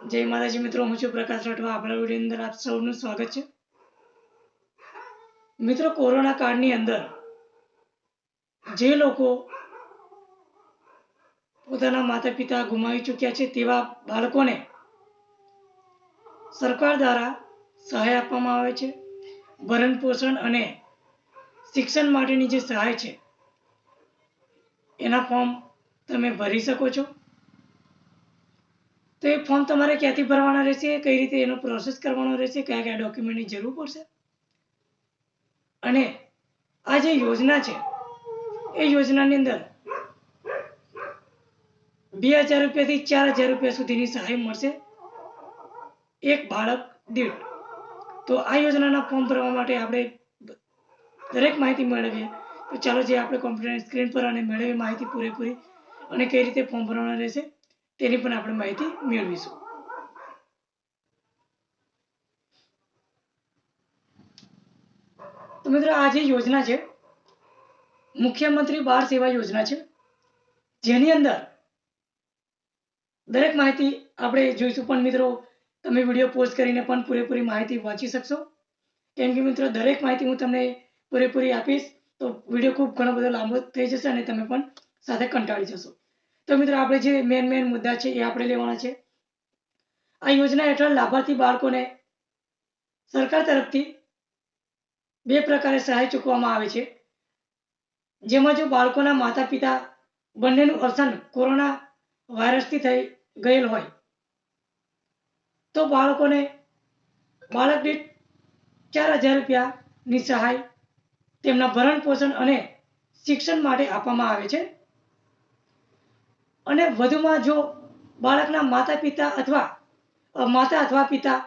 જય માતાજી મિત્રો, હું છું પ્રકાશ રાઠવા. આપણા વીડિયો અંદર આપ સૌનું સ્વાગત છે. મિત્રો, કોરોના કાળની અંદર જે લોકો પોતાના માતા પિતા ગુમાવી ચૂક્યા છે તેવા બાળકોને સરકાર દ્વારા સહાય આપવામાં આવે છે. ભરણ પોષણ અને શિક્ષણ માટેની જે સહાય છે, એના ફોર્મ તમે ભરી શકો છો. તો એ ફોર્મ તમારે ક્યાંથી ભરવાના રહેશે? કઈ રીતે એનો પ્રોસેસ કરવાનો રહેશે? કયા કયા ડોક્યુમેન્ટની જરૂર પડશે? અને આ જે યોજના છે, એ યોજનાની અંદર બે હજાર રૂપિયાથી ચાર હજાર રૂપિયા સુધીની સહાય મળશે એક બાળક દીઠ. તો આ યોજનાના ફોર્મ ભરવા માટે આપણે દરેક માહિતી મેળવીએ. તો ચાલો જે આપણે કોમ્પ્યુટરની સ્ક્રીન પર અને મેળવી માહિતી પૂરેપૂરી અને કઈ રીતે ફોર્મ ભરવાના રહેશે. તેની પણ આપણે માહિતી મેળવીશું. તો મિત્રો, આ જે યોજના છે, મુખ્યમંત્રી બાળ સેવા યોજના છે, જેની અંદર દરેક માહિતી આપણે જોઈશું. પણ મિત્રો, તમે વીડિયો પોસ્ટ કરીને પણ પૂરેપૂરી માહિતી વાંચી શકશો. કેમ કે મિત્રો, દરેક માહિતી હું તમને પૂરેપૂરી આપીશ, તો વીડિયો ખૂબ ઘણો બધો લાંબો થઈ જશે અને તમે પણ સાથે કંટાળી જશો. તો મિત્રો આપણે જે મેન મેન મુદ્દા છે એ આપણે લેવાના છે. આ યોજના હેઠળ લાભાર્થી બાળકોને સરકાર તરફથી બે પ્રકારે સહાય ચૂકવવામાં આવે છે. જેમાં જો બાળકોના માતા પિતા બંનેનું અવસાન કોરોના વાયરસથી થઈ ગયેલ હોય, તો બાળકોને બાળક દીઠ ચાર હજાર રૂપિયાની સહાય તેમના ભરણ પોષણ અને શિક્ષણ માટે આપવામાં આવે છે. અને વધુમાં જો બાળકના માતા પિતા અથવા માતા અથવા પિતા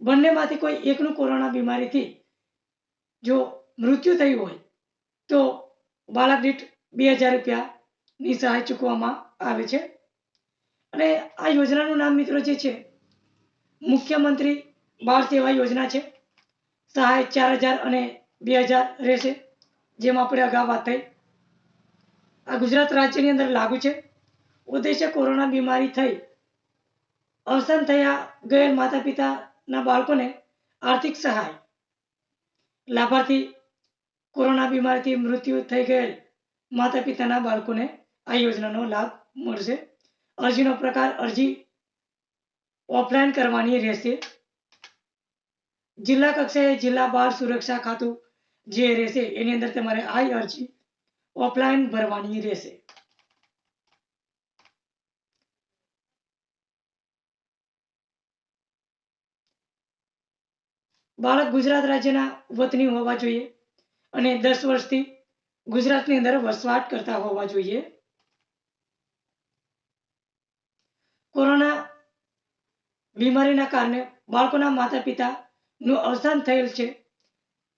બંનેમાંથી કોઈ એકનું કોરોના બીમારીથી જો મૃત્યુ થયું હોય, તો બાળક દીઠ બે હજાર રૂપિયાની સહાય ચૂકવવામાં આવે છે. અને આ યોજનાનું નામ મિત્રો જે છે, મુખ્યમંત્રી બાળ સેવા યોજના છે. સહાય ચાર હજાર અને બે હજાર રહેશે, જેમ આપણે અગાઉ વાત થઈ. આ ગુજરાત રાજ્યની અંદર લાગુ છે. ઉદ્દેશ્ય કોરોના બીમારી થઈ. અવસાન થયા ગયેલ માતા પિતાના બાળકોને આર્થિક સહાય. લાભાર્થી કોરોના બીમારીથી મૃત્યુ થઈ ગયેલ માતા પિતાના બાળકોને આ યોજનાનો લાભ મળશે. અરજીનો પ્રકાર અરજી ઓફલાઈન કરવાની રહેશે. જિલ્લા કક્ષાએ જિલ્લા બાળ સુરક્ષા ખાતું જે રહેશે એની અંદર તમારે આ અરજી ઓફલાઈન ભરવાની રહેશે. બાળક ગુજરાત રાજ્યના વતની હોવા જોઈએ અને દસ વર્ષથી ગુજરાતની અંદર વસવાટ કરતા હોવા જોઈએ. કોરોના બીમારીના કારણે બાળકોના માતા પિતાનું અવસાન થયેલ છે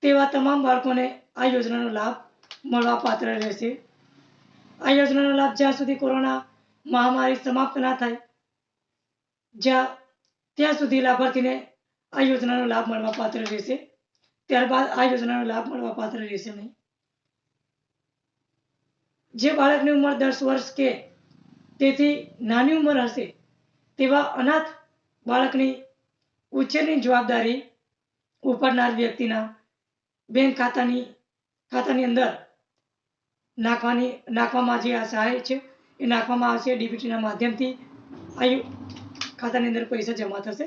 તેવા તમામ બાળકોને આ યોજનાનો લાભ મળવા પાત્ર રહેશે. આ યોજનાનો લાભ જ્યાં સુધી કોરોના મહામારી સમાપ્ત ના થાય, જ્યાં ત્યાં સુધી લાભાર્થીને આ યોજનાનો લાભ મળવા પાત્ર રહેશે. ત્યારબાદ આ યોજનાનો લાભ મળવા પાત્ર રહેશે નહીં. જે બાળકની ઉંમર દસ વર્ષ કે તેથી નાની ઉંમર હશે, તેવા અનાથ બાળકની ઉછેરની જવાબદારી ઉપાડનાર વ્યક્તિના બેંક ખાતાની ખાતાની અંદર નાખવાની, નાખવામાં જે આ સહાય છે, એ નાખવામાં આવશે. ડીબીટીના માધ્યમથી આ ખાતાની અંદર પૈસા જમા થશે.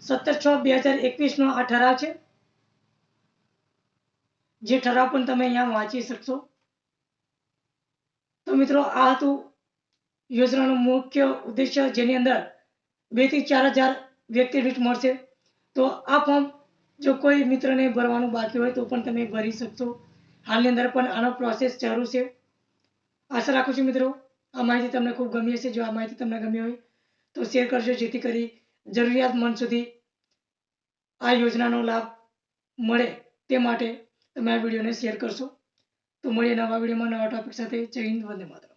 સત્તર છ બે હજાર એકવીસનો આ ઠરાવ છે. જે ઠરાવ પણ તમે અહીંયા વાંચી શકશો. તો મિત્રો, આ હતું યોજનાનો મુખ્ય ઉદ્દેશ્ય જેની અંદર બેથી ચાર હજાર વ્યક્તિ દીઠ મળશે. તો આ ફોર્મ જો કોઈ મિત્રને ભરવાનું બાકી હોય તો પણ તમે ભરી શકશો. હાલની અંદર પણ આનો પ્રોસેસ ચાલુ છે. આશા રાખું છું મિત્રો, આ માહિતી તમને ખૂબ ગમી હશે. જો આ માહિતી તમને ગમી હોય તો શેર કરજો જેથી કરી જરૂરિયાતમંદ સુધી આ યોજનાનો લાભ મળે તે માટે તમે આ વિડીયોને શેર કરશો. તો મળીએ નવા વિડીયોમાં નવા ટોપિક સાથે. જય હિન્દ, વંદે માતરમ.